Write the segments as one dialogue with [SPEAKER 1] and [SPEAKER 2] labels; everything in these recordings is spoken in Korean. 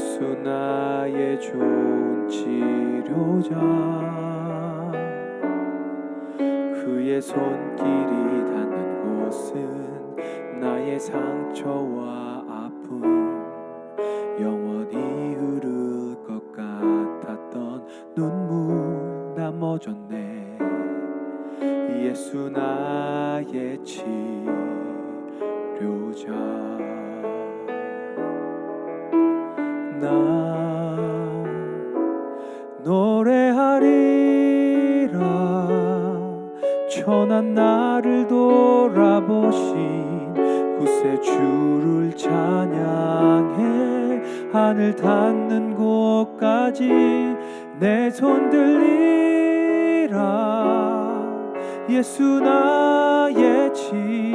[SPEAKER 1] 예수 나의 좋은 치료자. 그의 손길이 닿는 곳은 나의 상처와 아픔. 영원히 흐를 것 같았던 눈물 나 멎었네. 예수 나의 치료 나 노래하리라 천한 나를 돌아보신 구세 주를 찬양해 하늘 닿는 곳까지 내 손 들리라. 예수 나의 치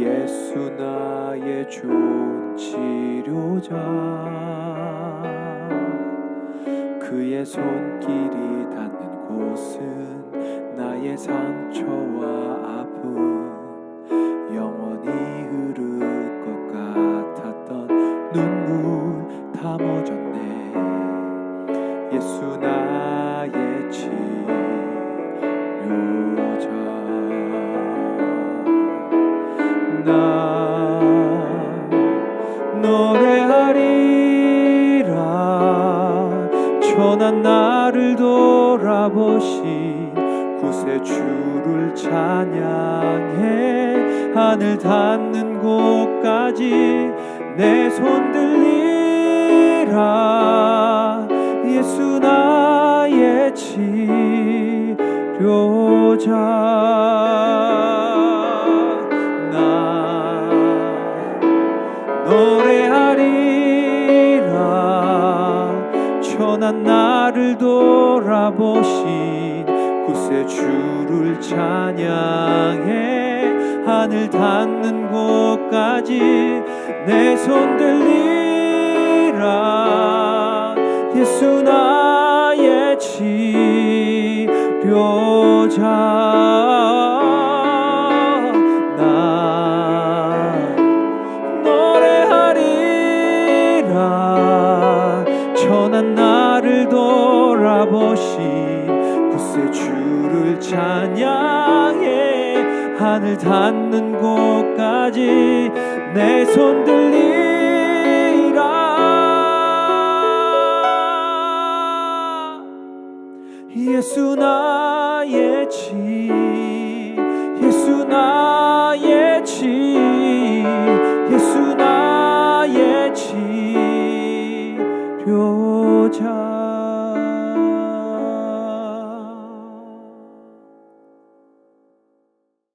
[SPEAKER 1] 예수 나의 좋은 치료자. 그의 손길이 닿는 곳은 나의 상처와 아픔 천한 나를 돌아보신 구세 주를 찬양해. 하늘 닿는 곳까지 내 손 들리라. 예수 나의 치료자. 나 노래 천한 나를 돌아보신 구세 주를 찬양해 하늘 닿는 곳까지 내 손 들리라. 예수 나 찬양해. 하늘 닿는 곳까지 내 손 들리라. 예수 나의 치 예수 나의 치 예수 나의 치료자